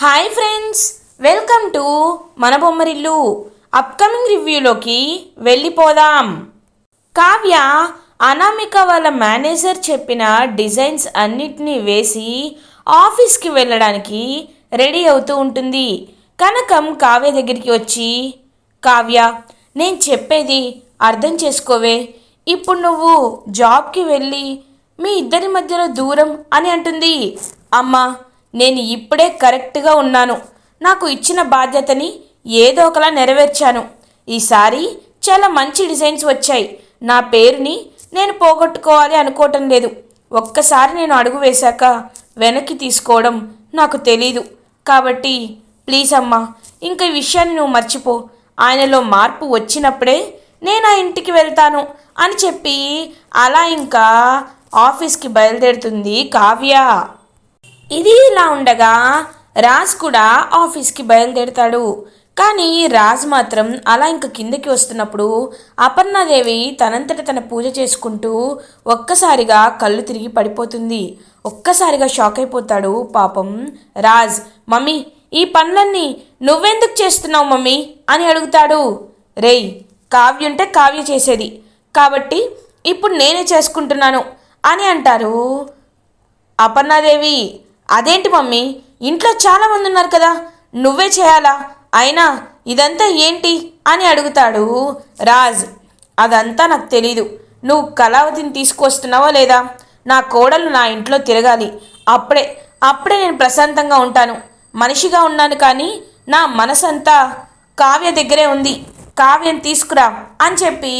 Hi friends welcome to మన Bommarillu upcoming రివ్యూలోకి వెళ్ళిపోదాం. కావ్య అనామిక వాళ్ళ మేనేజర్ చెప్పిన డిజైన్స్ అన్నిటినీ వేసి ఆఫీస్కి వెళ్ళడానికి రెడీ అవుతూ ఉంటుంది. కనకం కావ్య దగ్గరికి వచ్చి కావ్య నేను చెప్పేది అర్థం చేసుకోవే. ఇప్పుడు నువ్వు జాబ్కి వెళ్ళి మీ ఇద్దరి మధ్యలో దూరం అని అంటుంది. అమ్మా నేను ఇప్పుడే కరెక్ట్గా ఉన్నాను. నాకు ఇచ్చిన బాధ్యతని ఏదో ఒకలా నెరవేర్చాను. ఈసారి చాలా మంచి డిజైన్స్ వచ్చాయి. నా పేరుని నేను పోగొట్టుకోవాలి అనుకోవటం లేదు. ఒక్కసారి నేను అడుగు వేశాక వెనక్కి తీసుకోవడం నాకు తెలీదు. కాబట్టి ప్లీజ్ అమ్మా ఇంకా ఈ విషయాన్ని నువ్వు మర్చిపో. ఆయనలో మార్పు వచ్చినప్పుడే నేను ఆ ఇంటికి వెళ్తాను అని చెప్పి అలా ఇంకా ఆఫీస్కి బయలుదేరుతుంది కావ్య. ఇది ఇలా ఉండగా రాజ్ కూడా ఆఫీస్కి బయలుదేరుతాడు. కానీ రాజ్ మాత్రం అలా ఇంక కిందకి వస్తున్నప్పుడు అపర్ణాదేవి తనంతట తన పూజ చేసుకుంటూ ఒక్కసారిగా కళ్ళు తిరిగి పడిపోతుంది. ఒక్కసారిగా షాక్ అయిపోతాడు పాపం రాజ్. మమ్మీ ఈ పనులన్నీ నువ్వెందుకు చేస్తున్నావు మమ్మీ? అని అడుగుతాడు. రేయ్ కావ్య ఉంటే కావ్య చేసేది. కాబట్టి ఇప్పుడు నేనే చేసుకుంటున్నాను అని అంటారు అపర్ణాదేవి. అదేంటి మమ్మీ? ఇంట్లో చాలామంది ఉన్నారు కదా. నువ్వే చేయాలా? అయినా ఇదంతా ఏంటి అని అడుగుతాడు రాజ్. అదంతా నాకు తెలీదు. నువ్వు కళావతిని తీసుకొస్తున్నావా లేదా? నా కోడలు నా ఇంట్లో తిరగాలి. అప్పుడే అప్పుడే నేను ప్రశాంతంగా ఉంటాను. మనిషిగా ఉన్నాను కానీ నా మనసంతా కావ్య దగ్గరే ఉంది. కావ్యం తీసుకురా అని చెప్పి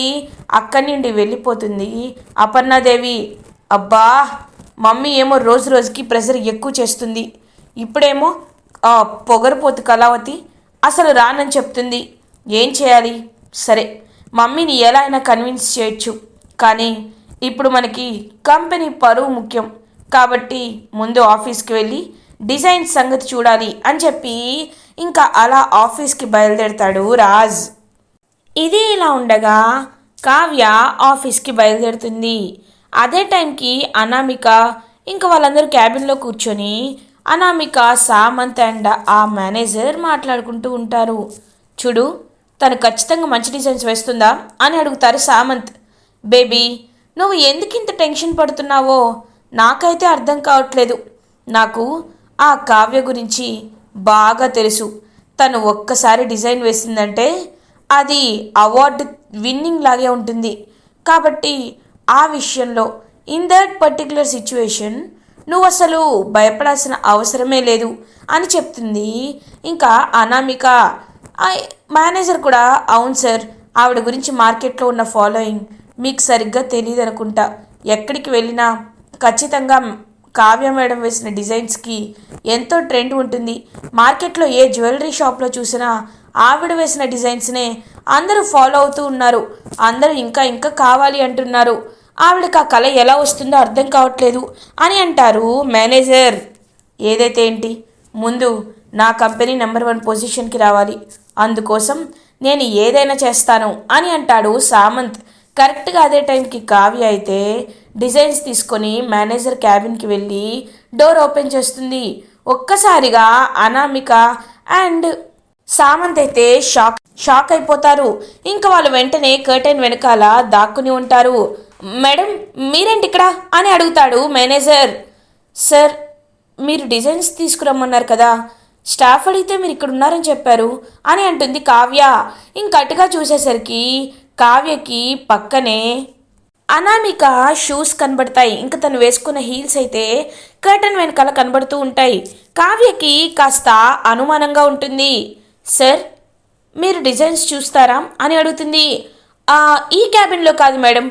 అక్కడి నుండి వెళ్ళిపోతుంది అపర్ణాదేవి. అబ్బా! మమ్మీ ఏమో రోజు రోజుకి ప్రెషర్ ఎక్కువ చేస్తుంది. ఇప్పుడేమో పొగరుపోతు కళావతి అసలు రానని చెప్తుంది. ఏం చేయాలి? సరే మమ్మీని ఎలా అయినా కన్విన్స్ చేయొచ్చు. కానీ ఇప్పుడు మనకి కంపెనీ పరువు ముఖ్యం. కాబట్టి ముందు ఆఫీస్కి వెళ్ళి డిజైన్ సంగతి చూడాలి అని చెప్పి ఇంకా అలా ఆఫీస్కి బయలుదేరతాడు రాజ్. ఇది ఇలా ఉండగా కావ్య ఆఫీస్కి బయలుదేరుతుంది. అదే టైంకి అనామిక ఇంకా వాళ్ళందరూ క్యాబిన్లో కూర్చొని అనామిక సామంత్ అండ్ ఆ మేనేజర్ మాట్లాడుకుంటూ ఉంటారు. చూడు తను ఖచ్చితంగా మంచి డిజైన్స్ వేస్తుందా? అని అడుగుతారు సామంత్. బేబీ నువ్వు ఎందుకు ఇంత టెన్షన్ పడుతున్నావో నాకైతే అర్థం కావట్లేదు. నాకు ఆ కావ్య గురించి బాగా తెలుసు. తను ఒక్కసారి డిజైన్ వేసిందంటే అది అవార్డు విన్నింగ్ లాగే ఉంటుంది. కాబట్టి ఆ విషయంలో ఇన్ దట్ పర్టిక్యులర్ సిచ్యువేషన్ నువ్వు అసలు భయపడాల్సిన అవసరమే లేదు అని చెప్తుంది. ఇంకా అనామిక మేనేజర్ కూడా అవును సార్ ఆవిడ గురించి మార్కెట్లో ఉన్న ఫాలోయింగ్ మీకు సరిగ్గా తెలియదు అనుకుంటా ఎక్కడికి వెళ్ళినా ఖచ్చితంగా కావ్య మేడం వేసిన డిజైన్స్కి ఎంతో ట్రెండ్ ఉంటుంది. మార్కెట్లో ఏ జ్యువెలరీ షాప్లో చూసినా ఆవిడ వేసిన డిజైన్స్నే అందరూ ఫాలో అవుతూ ఉన్నారు. అందరూ ఇంకా ఇంకా కావాలి అంటున్నారు. ఆవిడకి ఆ కళ ఎలా వస్తుందో అర్థం కావట్లేదు అని అంటారు మేనేజర్ ఏదైతే ఏంటి? ముందు నా కంపెనీ నెంబర్ వన్ పొజిషన్కి రావాలి. అందుకోసం నేను ఏదైనా చేస్తాను అని అంటాడు సామంత్. కరెక్ట్గా అదే టైంకి కావ్య అయితే డిజైన్స్ తీసుకొని మేనేజర్ క్యాబిన్కి వెళ్ళి డోర్ ఓపెన్ చేస్తుంది. ఒక్కసారిగా అనామిక అండ్ సామంత్ అయితే షాక్ షాక్ అయిపోతారు. ఇంకా వాళ్ళు వెంటనే కర్టెన్ వెనకాల దాక్కుని ఉంటారు. మేడం మీరేంటి ఇక్కడ? అని అడుగుతాడు మేనేజర్. సార్ మీరు డిజైన్స్ తీసుకురమ్మన్నారు కదా. స్టాఫ్ అడిగితే మీరు ఇక్కడ ఉన్నారని చెప్పారు అని అంటుంది కావ్య. ఇంకట్టుగా చూసేసరికి కావ్యకి పక్కనే అనామిక షూస్ కనబడతాయి. ఇంకా తను వేసుకున్న హీల్స్ అయితే కర్టన్ వెనకాల కనబడుతూ ఉంటాయి. కావ్యకి కాస్త అనుమానంగా ఉంటుంది. సార్ మీరు డిజైన్స్ చూస్తారా? అని అడుగుతుంది. "ఆ, ఈ క్యాబిన్లో కాదు మేడం.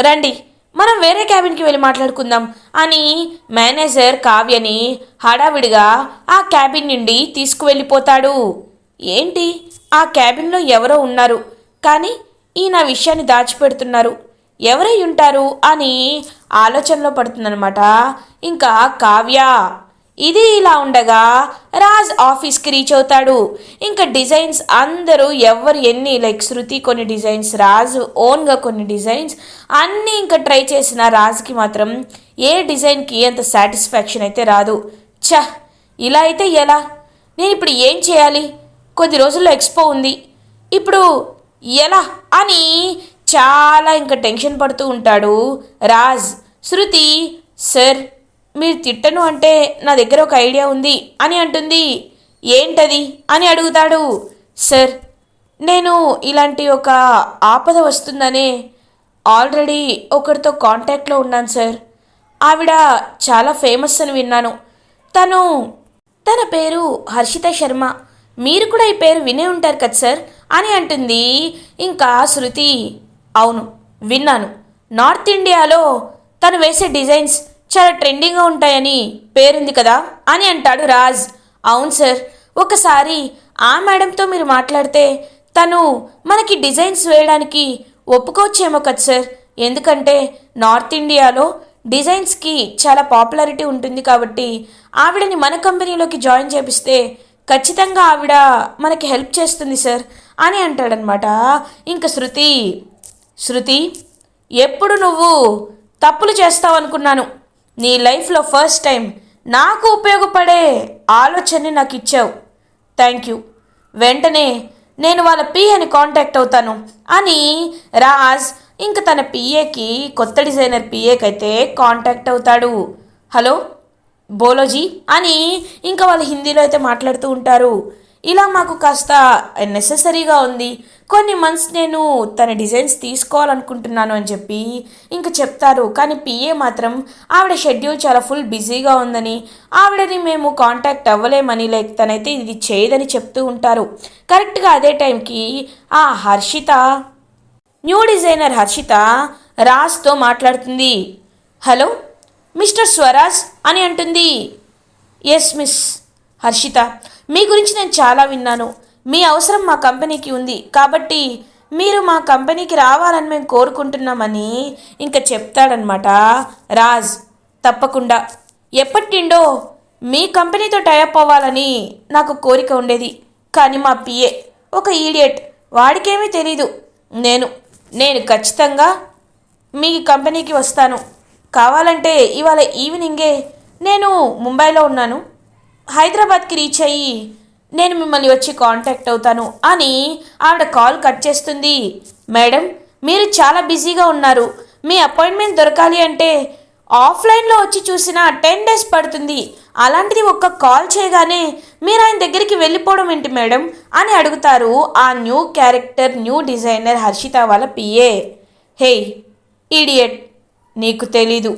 రండి మనం వేరే క్యాబిన్కి వెళ్ళి మాట్లాడుకుందాం అని మేనేజర్ కావ్యని హడావిడిగా ఆ క్యాబిన్ నుండి తీసుకువెళ్ళిపోతాడు. ఏంటి? ఆ క్యాబిన్లో ఎవరో ఉన్నారు. కానీ ఈయన నా విషయాన్ని దాచిపెడుతున్నారు. ఎవరై ఉంటారు? అని ఆలోచనలో పడుతుందనమాట ఇంకా కావ్య ఇది ఇలా ఉండగా రాజ్ ఆఫీస్కి రీచ్ అవుతాడు. ఇంకా డిజైన్స్ అందరూ ఎవరు ఎన్ని లైక్ శృతి కొన్ని డిజైన్స్ రాజ్ ఓన్గా కొన్ని డిజైన్స్ అన్నీ ఇంకా ట్రై చేసిన రాజ్కి మాత్రం ఏ డిజైన్కి అంత సాటిస్ఫాక్షన్ అయితే రాదు. ఛ! ఇలా అయితే ఎలా? నేను ఇప్పుడు ఏం చేయాలి? కొద్ది రోజుల్లో ఎక్స్పో ఉంది. ఇప్పుడు ఎలా? అని చాలా ఇంకా టెన్షన్ పడుతూ ఉంటాడు రాజ్. శృతి సార్ మీరు తిట్టను అంటే నా దగ్గర ఒక ఐడియా ఉంది అని అంటుంది. ఏంటది? అని అడుగుతాడు. సార్ నేను ఇలాంటి ఒక ఆపద వస్తుందనే ఆల్రెడీ ఒకరితో కాంటాక్ట్లో ఉన్నాను సార్. ఆవిడ చాలా ఫేమస్ అని విన్నాను. తను తన పేరు హర్షిత శర్మ. మీరు కూడా ఈ పేరు వినే ఉంటారు కదా సార్? అని అంటుంది. ఇంకా శృతి అవును విన్నాను. నార్త్ ఇండియాలో తను వేసే డిజైన్స్ చాలా ట్రెండింగ్గా ఉంటాయని పేరుంది కదా అని అంటాడు రాజ్. అవును సార్ ఒకసారి ఆ మేడంతో మీరు మాట్లాడితే తను మనకి డిజైన్స్ వేయడానికి ఒప్పుకోవచ్చేమో కదా సార్. ఎందుకంటే నార్త్ ఇండియాలో డిజైన్స్కి చాలా పాపులారిటీ ఉంటుంది కాబట్టి ఆవిడని మన కంపెనీలోకి జాయిన్ చేపిస్తే ఖచ్చితంగా ఆవిడ మనకి హెల్ప్ చేస్తుంది సార్ అని అంటాడనమాట. ఇంకా శృతి శృతి ఎప్పుడు నువ్వు తప్పులు చేస్తావు అనుకున్నాను నీ లైఫ్లో ఫస్ట్ టైం నాకు ఉపయోగపడే ఆలోచనని నాకు ఇచ్చావు. థ్యాంక్ యూ వెంటనే నేను వాళ్ళ పిఏని కాంటాక్ట్ అవుతాను. అని రాజ్ ఇంక తన పిఏకి కొత్త డిజైనర్ పిఏకి అయితే కాంటాక్ట్ అవుతాడు. హలో బోలోజీ? అని ఇంకా వాళ్ళు హిందీలో అయితే మాట్లాడుతూ ఉంటారు. ఇలా మాకు కాస్త నెససరీగా ఉంది. కొన్ని మంత్స్ నేను తన డిజైన్స్ తీసుకోవాలనుకుంటున్నాను అని చెప్పి ఇంక చెప్తారు. కానీ పిఏ మాత్రం ఆవిడ షెడ్యూల్ చాలా ఫుల్ బిజీగా ఉందని ఆవిడని మేము కాంటాక్ట్ అవ్వలేమని లైక్ తనైతే ఇది చేయదని చెప్తూ ఉంటారు. కరెక్ట్గా అదే టైంకి ఆ హర్షిత న్యూ డిజైనర్ హర్షిత రాజ్తో మాట్లాడుతుంది. హలో మిస్టర్ స్వరాజ్ అని అంటుంది. ఎస్ మిస్ హర్షిత మీ గురించి నేను చాలా విన్నాను. మీ అవసరం మా కంపెనీకి ఉంది. కాబట్టి మీరు మా కంపెనీకి రావాలని మేము కోరుకుంటున్నామని ఇంకా చెప్తాడనమాట. రాజ్ తప్పకుండా. ఎప్పటిండో మీ కంపెనీతో టైఅప్ అవ్వాలని నాకు కోరిక ఉండేది. కానీ మా పిఏ ఒక ఈడియట్ వాడికేమీ తెలీదు. నేను నేను ఖచ్చితంగా మీ కంపెనీకి వస్తాను. కావాలంటే ఇవాళ ఈవినింగే నేను ముంబైలో ఉన్నాను. హైదరాబాద్కి రీచ్ అయ్యి నేను మిమ్మల్ని వచ్చి కాంటాక్ట్ అవుతాను అని ఆవిడ కాల్ కట్ చేస్తుంది. మేడం మీరు చాలా బిజీగా ఉన్నారు. మీ అపాయింట్మెంట్ దొరకాలి అంటే ఆఫ్లైన్లో వచ్చి చూసిన టెన్ డేస్ పడుతుంది. అలాంటిది ఒక్క కాల్ చేయగానే మీరు ఆయన దగ్గరికి వెళ్ళిపోవడం ఏంటి మేడం అని అడుగుతారు ఆ new character new designer Harshitha వాళ్ళ పిఏ హే ఈడియట్ నీకు తెలీదు.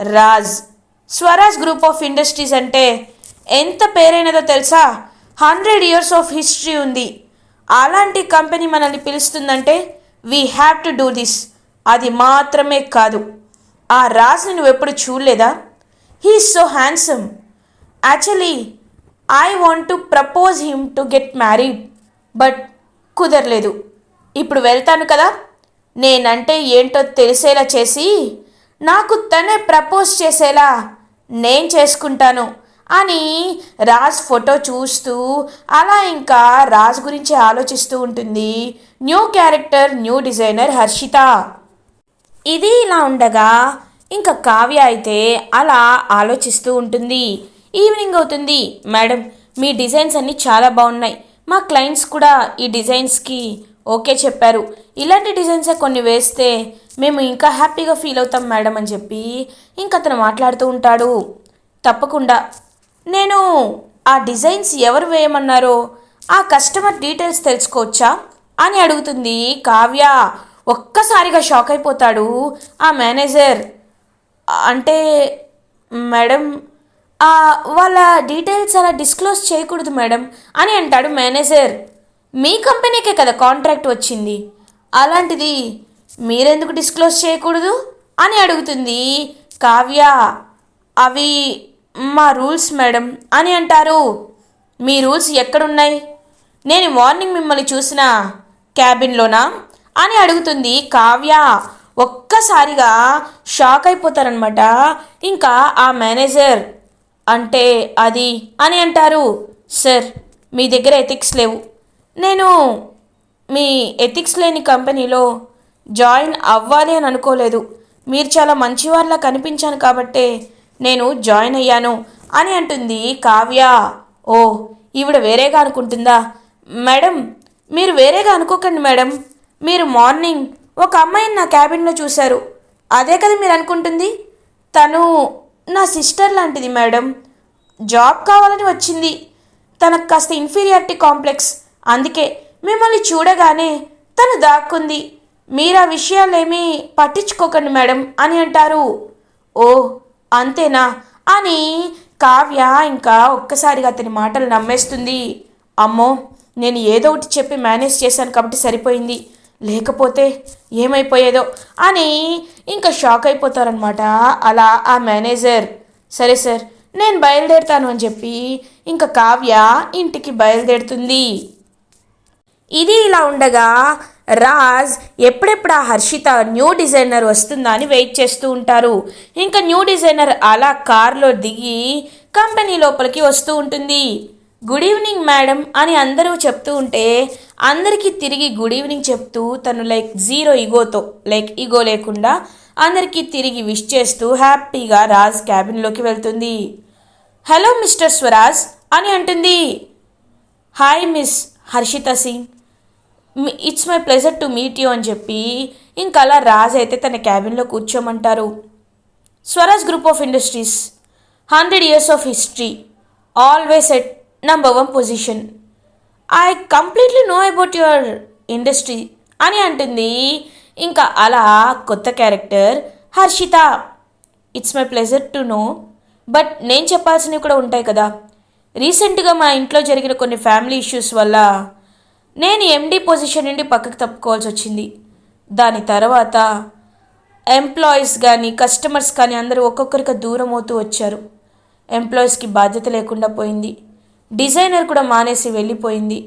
Raj. Swaraj group of industries అంటే ఎంత పేరైనదో తెలుసా? హండ్రెడ్ ఇయర్స్ ఆఫ్ హిస్టరీ ఉంది. అలాంటి కంపెనీ మనల్ని పిలుస్తుందంటే we have to do this అది మాత్రమే కాదు. ఆ రాజ్ని నువ్వు ఎప్పుడు చూడలేదా? He so handsome actually I want to propose him to get married but కుదరలేదు. ఇప్పుడు వెళ్తాను కదా. నేనంటే ఏంటో తెలిసేలా చేసి నాకు తనే ప్రపోజ్ చేసేలా నేను చేసుకుంటాను. అని రాజ్ ఫోటో చూస్తూ అలా ఇంకా రాజ్ గురించి ఆలోచిస్తూ ఉంటుంది. New character new designer Harshitha. ఇది ఇలా ఉండగా ఇంకా కావ్య అయితే అలా ఆలోచిస్తూ ఉంటుంది. ఈవినింగ్ అవుతుంది. మేడం మీ డిజైన్స్ అన్నీ చాలా బాగున్నాయి. మా క్లయింట్స్ కూడా ఈ డిజైన్స్కి ఓకే చెప్పారు. ఇలాంటి డిజైన్సే కొన్ని వేస్తే మేము ఇంకా హ్యాపీగా ఫీల్ అవుతాం మేడం అని చెప్పి ఇంక అతను మాట్లాడుతూ ఉంటాడు. తప్పకుండా. నేను ఆ డిజైన్స్ ఎవరు వేయమన్నారో ఆ కస్టమర్ డీటెయిల్స్ తెలుసుకోవచ్చా అని అడుగుతుంది కావ్య. ఒక్కసారిగా షాక్ అయిపోతాడు ఆ మేనేజర్. అంటే మేడం ఆ, వాళ్ళ డీటెయిల్స్ అలా డిస్క్లోజ్ చేయకూడదు మేడం అని అంటాడు మేనేజర్. మీ కంపెనీకే కదా కాంట్రాక్ట్ వచ్చింది. అలాంటిది మీరెందుకు డిస్క్లోజ్ చేయకూడదు అని అడుగుతుంది కావ్య. అవి మా రూల్స్ మేడం అని అంటారు. మీ రూల్స్ ఎక్కడున్నాయి? నేను మార్నింగ్ మిమ్మల్ని చూసిన క్యాబిన్లోనా? అని అడుగుతుంది కావ్య. ఒక్కసారిగా షాక్ అయిపోతారనమాట ఇంకా ఆ మేనేజర్ అంటే అది అని అంటారు. సార్ మీ దగ్గర ఎథిక్స్ లేవు. నేను మీ ఎథిక్స్ లేని కంపెనీలో జాయిన్ అవ్వాలి అని అనుకోలేదు. మీరు చాలా మంచివారిలా కనిపించాను కాబట్టే నేను జాయిన్ అయ్యాను అని అంటుంది కావ్య. ఓ ఈవిడ వేరేగా అనుకుంటుందా? మేడం మీరు వేరేగా అనుకోకండి మేడం. మీరు మార్నింగ్ ఒక అమ్మాయిని నా క్యాబిన్లో చూశారు. అదే కదా మీరు అనుకుంటుంది? తను నా సిస్టర్ లాంటిది మేడం. జాబ్ కావాలని వచ్చింది. తనకు కాస్త ఇన్ఫీరియారిటీ కాంప్లెక్స్. అందుకే మిమ్మల్ని చూడగానే తను దాక్కుంది. మీరు ఆ విషయాలేమీ పట్టించుకోకండి మేడం అని అంటారు. ఓ అంతేనా? అని కావ్య ఇంకా ఒక్కసారిగా అతని మాటలు నమ్మేస్తుంది. అమ్మో నేను ఏదో ఒకటి చెప్పి మేనేజ్ చేశాను కాబట్టి సరిపోయింది. లేకపోతే ఏమైపోయేదో అని ఇంకా షాక్ అయిపోతారనమాట అలా ఆ మేనేజర్. సరే సార్ నేను బయలుదేరుతాను అని చెప్పి ఇంకా కావ్య ఇంటికి బయలుదేరుతుంది. ఇది ఇలా ఉండగా రాజ్ ఎప్పుడెప్పుడు ఆ హర్షిత న్యూ డిజైనర్ వస్తుందా అని వెయిట్ చేస్తూ ఉంటారు. ఇంకా న్యూ డిజైనర్ అలా కార్లో దిగి కంపెనీ లోపలికి వస్తూ ఉంటుంది. గుడ్ ఈవినింగ్ మేడం అని అందరూ చెప్తూ ఉంటే అందరికీ తిరిగి గుడ్ ఈవినింగ్ చెప్తూ తను లైక్ జీరో ఇగోతో లైక్ ఈగో లేకుండా అందరికీ తిరిగి విష్ చేస్తూ హ్యాపీగా రాజ్ క్యాబిన్లోకి వెళ్తుంది. హలో మిస్టర్ స్వరాజ్ అని అంటుంది. Hi miss Harshitha Singh it's my pleasure to meet you అని చెప్పి ఇంకా అలా రాజ్ అయితే తన క్యాబిన్లో కూర్చోమంటారు. Swaraj group of industries hundred years of history always at number one position I completely know about your industry అని అంటుంది. ఇంకా అలా కొత్త character Harshitha it's my pleasure to know but నేను చెప్పాల్సినవి కూడా ఉంటాయి కదా. రీసెంట్గా మా ఇంట్లో జరిగిన కొన్ని ఫ్యామిలీ ఇష్యూస్ వల్ల నేను ఎండీ పొజిషన్ నుండి పక్కకు తప్పుకోవాల్సి వచ్చింది. దాని తర్వాత ఎంప్లాయీస్ కానీ కస్టమర్స్ కానీ అందరూ ఒక్కొక్కరికి దూరం అవుతూ వచ్చారు. ఎంప్లాయీస్కి బాధ్యత లేకుండా పోయింది. డిజైనర్ కూడా మానేసి వెళ్ళిపోయింది.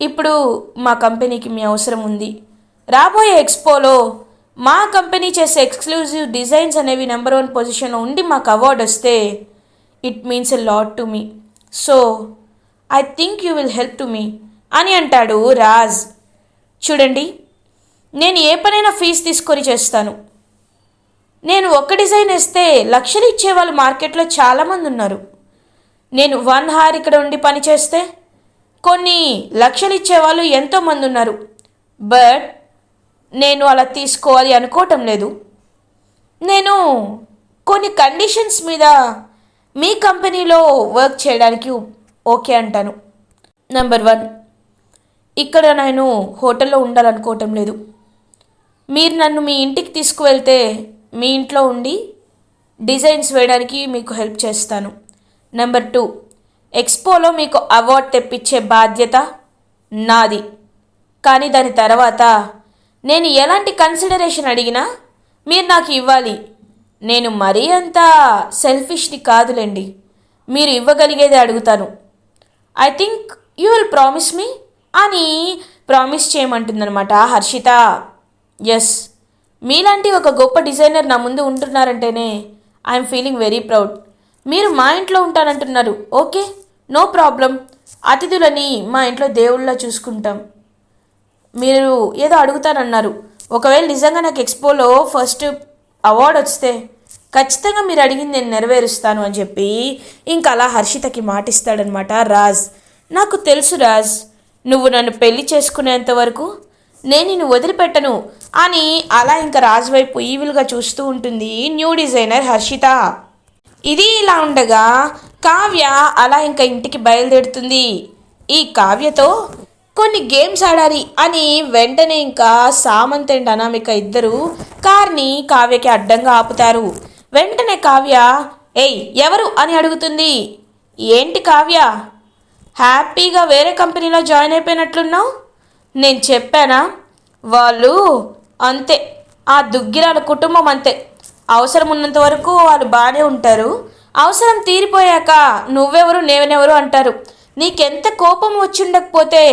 ఇప్పుడు మా కంపెనీకి మీ అవసరం ఉంది. రాబోయే ఎక్స్పోలో మా కంపెనీ చేసే ఎక్స్క్లూజివ్ డిజైన్స్ అనేవి నెంబర్ వన్ పొజిషన్లో ఉండి మాకు అవార్డు వస్తే it means a lot to me so I think you will help to me అని అంటాడు రాజ్. చూడండి నేను ఏ పనైనా ఫీజు తీసుకొని చేస్తాను. నేను ఒక డిజైన్ వేస్తే లక్షలు ఇచ్చేవాళ్ళు మార్కెట్లో చాలామంది ఉన్నారు. నేను వన్ హార్ ఇక్కడ ఉండి పని చేస్తే కొన్ని లక్షలు ఇచ్చేవాళ్ళు ఎంతోమంది ఉన్నారు. బట్ నేను అలా తీసుకోవాలి అనుకోవటం లేదు. నేను కొన్ని కండిషన్స్ మీద మీ కంపెనీలో వర్క్ చేయడానికి ఓకే అంటాను. Number one. ఇక్కడ నేను హోటల్లో ఉండాలనుకోవటం లేదు. మీరు నన్ను మీ ఇంటికి తీసుకువెళ్తే మీ ఇంట్లో ఉండి డిజైన్స్ వేయడానికి మీకు హెల్ప్ చేస్తాను. నెంబర్ టూ ఎక్స్పోలో మీకు అవార్డ్ తెప్పించే బాధ్యత నాది. కానీ దాని తర్వాత నేను ఎలాంటి కన్సిడరేషన్ అడిగినా మీరు నాకు ఇవ్వాలి. నేను మరీ అంత సెల్ఫిష్ని కాదులేండి. మీరు ఇవ్వగలిగేది అడుగుతాను. I think you will promise me అని ప్రామిస్ చేయమంటుందనమాట హర్షిత ఎస్ మీలాంటి ఒక గొప్ప డిజైనర్ నా ముందు ఉంటున్నారంటేనే ఐఎమ్ ఫీలింగ్ వెరీ ప్రౌడ్ మీరు మా ఇంట్లో ఉంటానంటున్నారు. ఓకే నో ప్రాబ్లం అతిథులని మా ఇంట్లో దేవుళ్ళ చూసుకుంటాం. మీరు ఏదో అడుగుతానన్నారు. ఒకవేళ నిజంగా నాకు ఎక్స్పోలో ఫస్ట్ అవార్డు వస్తే ఖచ్చితంగా మీరు అడిగింది నేను నెరవేరుస్తాను అని చెప్పి ఇంకా అలా హర్షితకి మాటిస్తాడనమాట రాజ్. నాకు తెలుసు రాజ్. నువ్వు నన్ను పెళ్ళి చేసుకునేంత వరకు నేను నిన్ను వదిలిపెట్టను అని అలా ఇంకా రాజువైపు ఈవిల్గా చూస్తూ ఉంటుంది న్యూ డిజైనర్ హర్షిత. ఇది ఇలా ఉండగా కావ్య అలా ఇంకా ఇంటికి బయలుదేరుతుంది. ఈ కావ్యతో కొన్ని గేమ్స్ ఆడాలి అని వెంటనే ఇంకా సామంత్ అండ్ అనామిక ఇద్దరు కార్ని కావ్యకి అడ్డంగా ఆపుతారు. వెంటనే కావ్య ఏయ్ ఎవరు? అని అడుగుతుంది. ఏంటి కావ్య? హ్యాపీగా వేరే కంపెనీలో జాయిన్ అయిపోయినట్లున్నావు? నేను చెప్పానా? వాళ్ళు అంతే. ఆ దుగ్గిరాల కుటుంబం అంతే. అవసరం ఉన్నంత వరకు వాళ్ళు బాగానే ఉంటారు. అవసరం తీరిపోయాక నువ్వెవరు నేనెవరు అంటారు. నీకెంత కోపం వచ్చిండకపోతే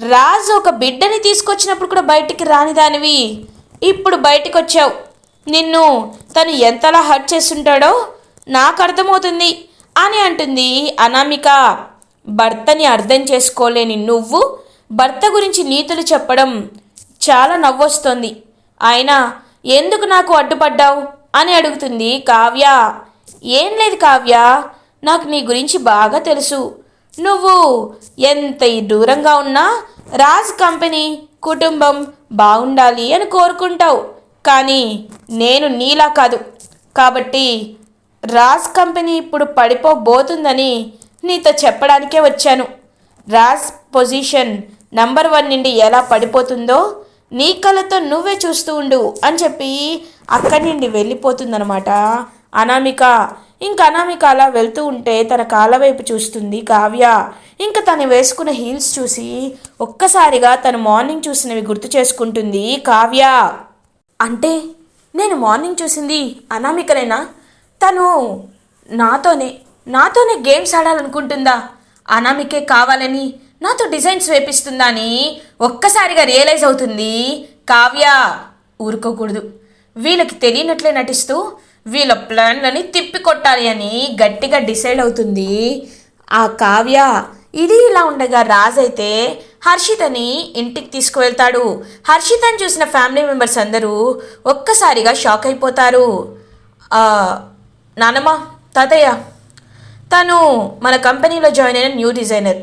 రాజు ఒక బిడ్డని తీసుకొచ్చినప్పుడు కూడా బయటికి రాని దానివి ఇప్పుడు బయటికి వచ్చావు నిన్ను తను ఎంతలా హర్ట్ చేస్తుంటాడో నాకు అర్థమవుతుంది అని అంటుంది అనామిక. భర్తని అర్థం చేసుకోలేని నువ్వు భర్త గురించి నీతులు చెప్పడం చాలా నవ్వొస్తుంది. ఆయన ఎందుకు నాకు అడ్డుపడ్డావు? అని అడుగుతుంది కావ్య. ఏం లేదు కావ్య నాకు నీ గురించి బాగా తెలుసు. నువ్వు ఎంత దూరంగా ఉన్నా రాజ్ కంపెనీ కుటుంబం బాగుండాలి అని కోరుకుంటావు. కానీ నేను నీలా కాదు. కాబట్టి రాజ్ కంపెనీ ఇప్పుడు పడిపోబోతుందని నీతో చెప్పడానికే వచ్చాను. రాజ్ పొజిషన్ నంబర్ వన్ నుండి ఎలా పడిపోతుందో నీ కళ్ళతో నువ్వే చూస్తూ ఉండు అని చెప్పి అక్కడి నుండి వెళ్ళిపోతుందనమాట అనామిక ఇంక అనామిక అలా వెళ్తూ ఉంటే తన కాళ్ళ వైపు చూస్తుంది కావ్య. ఇంకా తను వేసుకున్న హీల్స్ చూసి ఒక్కసారిగా తను మార్నింగ్ చూసినవి గుర్తు చేసుకుంటుంది కావ్య. అంటే నేను మార్నింగ్ చూసింది అనామికనేనా? తను నాతోనే నాతోనే గేమ్స్ ఆడాలనుకుంటుందా? అనామికే కావాలని నాతో డిజైన్స్ వేపిస్తుందా అని ఒక్కసారిగా రియలైజ్ అవుతుంది కావ్య. ఊరుకోకూడదు. వీళ్ళకి తెలియనట్లే నటిస్తూ వీళ్ళ ప్లాన్లని తిప్పికొట్టాలి అని గట్టిగా డిసైడ్ అవుతుంది ఆ కావ్య. ఇది ఇలా ఉండగా రాజైతే హర్షితని ఇంటికి తీసుకువెళ్తాడు. హర్షితని చూసిన ఫ్యామిలీ మెంబర్స్ అందరూ ఒక్కసారిగా షాక్ అయిపోతారు. నానమ్మ తాతయ్య తను మన కంపెనీలో జాయిన్ అయిన న్యూ డిజైనర్.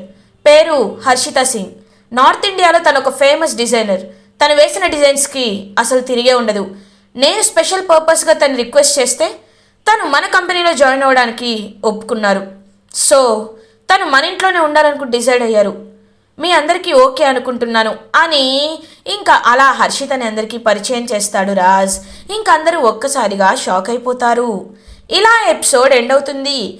పేరు హర్షిత సింగ్. నార్త్ ఇండియాలో తను ఒక ఫేమస్ డిజైనర్. తను వేసిన డిజైన్స్కి అసలు తిరిగే ఉండదు. నేను స్పెషల్ పర్పస్గా తను రిక్వెస్ట్ చేస్తే తను మన కంపెనీలో జాయిన్ అవ్వడానికి ఒప్పుకున్నారు. సో తను మన ఇంట్లోనే ఉండాలనుకుని డిసైడ్ అయ్యారు. మీ అందరికీ ఓకే అనుకుంటున్నాను. అని ఇంకా అలా హర్షితని అందరికీ పరిచయం చేస్తాడు రాజ్. ఇంకా అందరూ ఒక్కసారిగా షాక్ అయిపోతారు. ఇలా ఎపిసోడ్ ఎండ్ అవుతుంది.